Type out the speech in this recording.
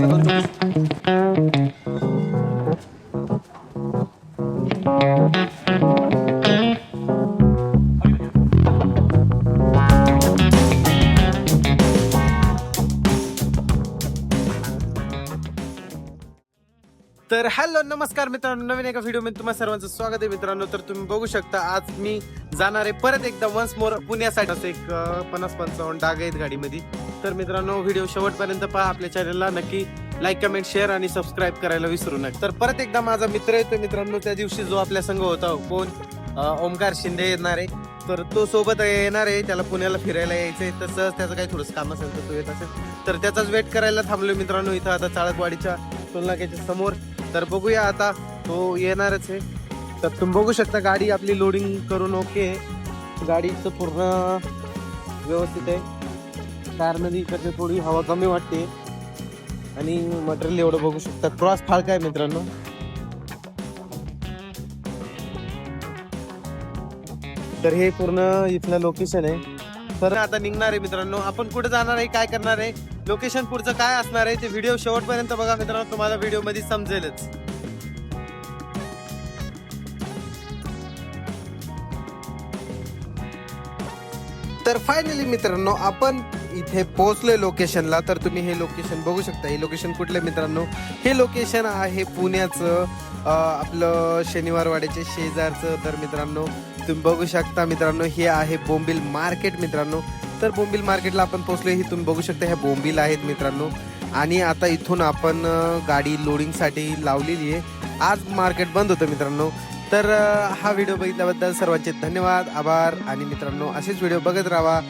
Cảm ơn. तर हॅलो नमस्कार मित्रांनो नवीन एका व्हिडिओमध्ये तुम्हाला सर्वांचं स्वागत आहे. मित्रांनो तर तुम्ही बघू शकता आज मी जाणार आहे परत एकदा वन्स मोर पुण्यासाठी. असं एक पन्नास पंचावन्न डाग आहेत गाडीमध्ये. तर मित्रांनो व्हिडिओ शेवटपर्यंत पहा आपल्या चॅनलला नक्की लाईक कमेंट शेअर आणि सबस्क्राईब करायला विसरू नका. तर परत एकदा माझा मित्र येतो मित्रांनो त्या दिवशी जो आपल्या संघ होता कोण? ओमकार शिंदे येणार आहे. तर तो सोबत येणार आहे त्याला पुण्याला फिरायला यायचं आहे तर तसंच त्याचं काही थोडंसं काम असेल तर तो येत असेल. तर त्याचाच वेट करायला थांबलो मित्रांनो इथं आता चाळकवाडीच्या टोलनाक्याच्या समोर. तर बघूया आता तो येणारच आहे. तर तुम्ही बघू शकता गाडी आपली लोडिंग करून ओके गाडीचं पूर्ण व्यवस्थित आहे. कारमध्ये इकडे थोडी हवा कमी वाटते. आणि मटेरियल एवढं बघू शकता. क्रॉस फार काय मित्रांनो? तर हे पूर्ण इथलं लोकेशन आहे. तर आता निघणार आहे मित्रांनो. आपण कुठे जाणार आहे काय करणार आहे लोकेशन पुढचं काय असणार आहे ते व्हिडिओ शेवटपर्यंत बघा मित्रांनो तुम्हाला व्हिडिओमध्ये समजेलच. तर फायनली मित्रांनो आपण इथे पोहोचलोय लोकेशनला तर तुम्ही हे लोकेशन बघू शकता. हे लोकेशन कुठलं मित्रांनो? हे लोकेशन आहे पुण्याचं आपलं शनिवारवाड्याचे शेजारचं. तर मित्रांनो तुम्ही बघू शकता मित्रांनो हे आहे बोंबिल मार्केट मित्रांनो. तर बोंबिल मार्केटला आपण पोहोचलोय हे तुम्ही बघू शकता ह्या बोंबिल आहेत मित्रांनो. आणि आता इथून आपण गाडी लोडिंगसाठी लावलेली आहे. आज मार्केट बंद होतं मित्रांनो. तर हा व्हिडिओ बघितल्याबद्दल सर्वांचे धन्यवाद आभार आणि मित्रांनो असेच व्हिडिओ बघत राहा.